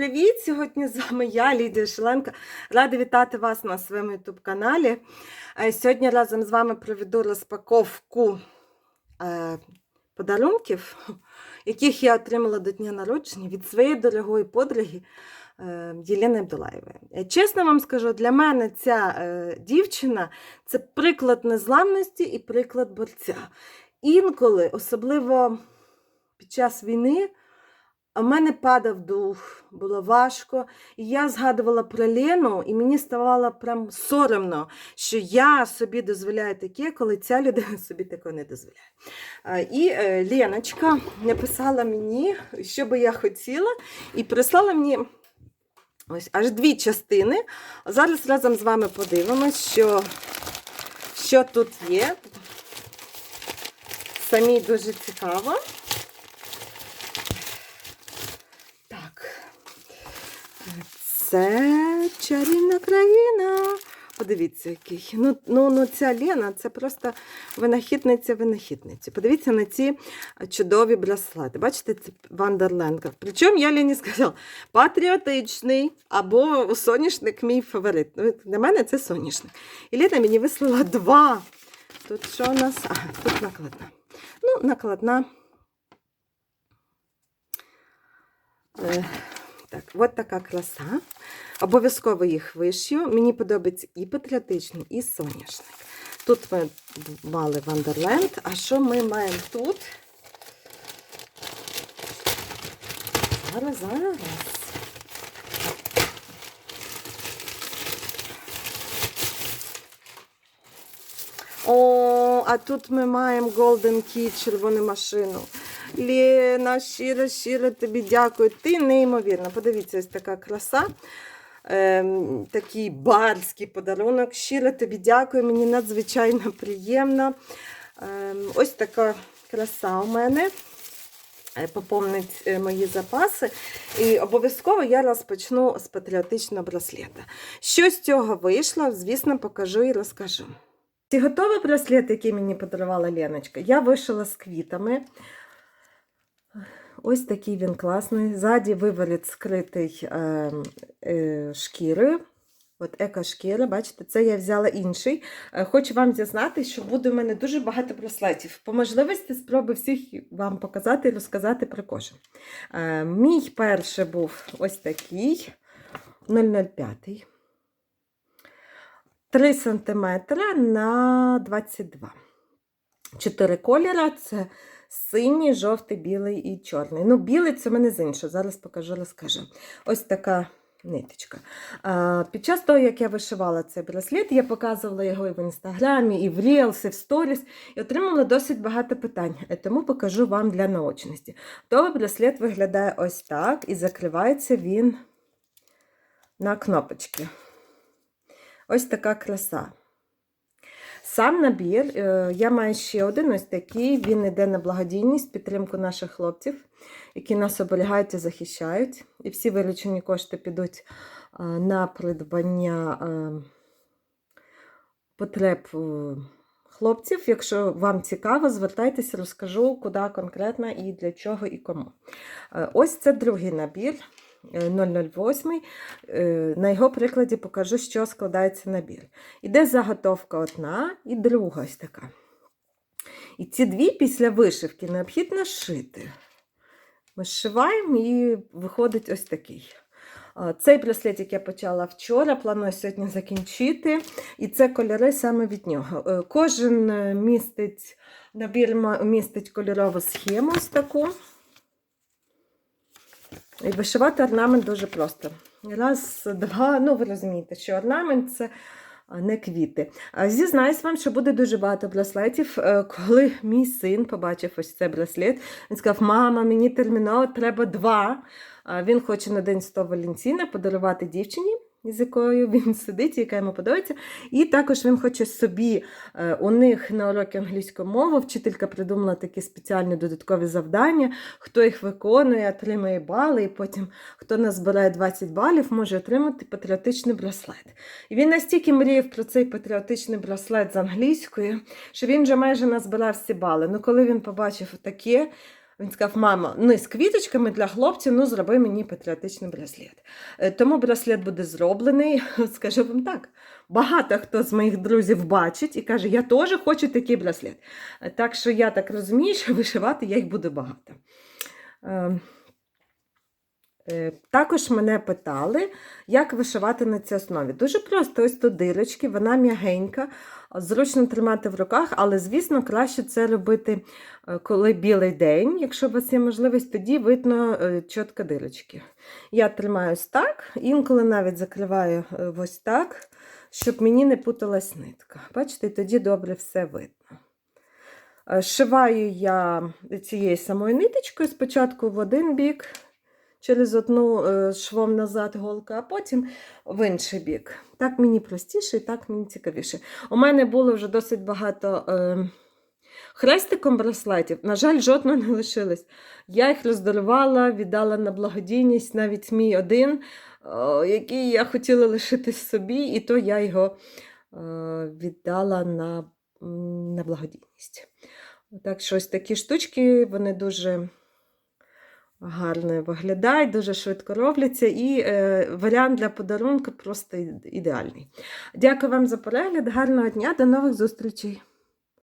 привіт! Сьогодні з вами я, Лідія Шеленко. Рада вітати вас на своєму youtube каналі. Е, Сьогодні разом з вами проведу розпаковку е, подарунків, яких я отримала до дня народження від своєї дорогої подруги е, Єлени Абдулаєвої. Чесно вам скажу, для мене ця дівчина це приклад незламності і приклад борця. Інколи, особливо під час війни, в мене падав дух, було важко. І я згадувала про Лену, і мені ставало прям соромно, що я собі дозволяю таке, коли ця людина собі такого не дозволяє. І е, Леночка написала мені, що би я хотіла, і прислала мені ось аж дві частини. Зараз разом з вами подивимось, що, що тут є. Самі дуже цікаво. Так. Це чарівна країна. Подивіться, який. Ну, ну, ну ця Лена, це просто винахідниця винахідниці. Подивіться на ці чудові браслети. Бачите, це Вандерленка. Причому я Лені сказала, патріотичний або соняшник мій фаворит. Ну, Для мене це соняшник. І Лена мені вислала два. Тут що у нас? Ага, тут накладна. Ну, накладна. Так, от така краса. Обов'язково їх вишью. Мені подобається і патріотичний, і соняшник. Тут ми мали Вандерленд. А що ми маємо тут? Зараз, зараз. О, а тут ми маємо Golden Key, червону машину. Лена, щиро, щиро тобі дякую. Ти неймовірна. Подивіться, ось така краса. Ем, такий барський подарунок. Щиро тобі дякую, мені надзвичайно приємно. Ем, ось така краса у мене. Е, Поповнить е, мої запаси. І обов'язково я розпочну з патріотичного браслета. Що з цього вийшло, звісно, покажу і розкажу. Ці готовий браслет, який мені подарувала Леночка, я вишила з квітами. Ось такий він класний. Ззаді виворіт скритий е, е, шкірою. От еко-шкіра, бачите, це я взяла інший. Е, Хочу вам зізнати, що буде у мене дуже багато браслетів. По можливості спробую всіх вам показати і розказати про кожен. Е, Мій перший був ось такий 005. 3 см на 22. Чотири кольора це синій, жовтий, білий і чорний. Ну, білий це в мене з іншого. Зараз покажу, розкажу. Ось така ниточка. А, під час того, як я вишивала цей браслет, я показувала його і в інстаграмі, і в Reels, і в сторіс, і отримала досить багато питань. Е, Тому покажу вам для наочності. Готовий браслет виглядає ось так, і закривається він на кнопочки. Ось така краса. Сам набір, е, я маю ще один ось такий. Він йде на благодійність, підтримку наших хлопців, які нас оберігають і захищають. І всі виручені кошти підуть е, на придбання е, потреб хлопців. Якщо вам цікаво, звертайтеся, розкажу, куди конкретно і для чого і кому. Ось це другий набір. Е, 008. Е, На його прикладі покажу, що складається набір. Іде заготовка одна і друга ось така. І ці дві після вишивки необхідно шити. Ми зшиваємо і виходить ось такий. Цей браслет, як я почала вчора, планую сьогодні закінчити. І це кольори саме від нього. Е, Кожен е, містить, набір містить кольорову схему ось таку. І вишивати орнамент дуже просто. Раз, два, ну ви розумієте, що орнамент це не квіти. Зізнаюсь вам, що буде дуже багато браслетів. Е, Коли мій син побачив ось цей браслет, він сказав: Мама, мені терміново треба два. Він хоче на День 100 Валентина подарувати дівчині. З якою він сидить, яка йому подобається. І також він хоче собі, е, у них на уроки англійської мови вчителька придумала такі спеціальні додаткові завдання. Хто їх виконує, отримає бали, і потім хто назбирає 20 балів, може отримати патріотичний браслет. І він настільки мріяв про цей патріотичний браслет з англійської, що він вже майже назбирав всі бали. Ну, коли він побачив таке, Він сказав, мама, не з квіточками для хлопців, ну зроби мені патріотичний браслет. Е, Тому браслет буде зроблений. Скажу вам так. Багато хто з моїх друзів бачить і каже, я теж хочу такий браслет. Е, Так що я так розумію, що вишивати я їх буду багато. Е, Також мене питали, як вишивати на цій основі. Дуже просто, ось тут дирочки, вона м'ягенька, зручно тримати в руках, але, звісно, краще це робити, е, коли білий день. Якщо у вас є можливість, тоді видно е, чітко дирочки. Я тримаюсь так, інколи навіть закриваю ось так, щоб мені не путалась нитка. Бачите, тоді добре все видно. Шиваю я цією самою ниточкою спочатку в один бік, через одну е, швом назад голка, а потім в інший бік. Так мені простіше і так мені цікавіше. У мене було вже досить багато е, хрестиком браслетів. На жаль, жодного не лишилось. Я їх роздарувала, віддала на благодійність, навіть мій один, е, який я хотіла лишити собі, і то я його е, віддала на, на благодійність. Так що ось такі штучки, вони дуже гарно виглядають, дуже швидко робляться, і е, варіант для подарунку просто ідеальний. Дякую вам за перегляд, гарного дня, до нових зустрічей!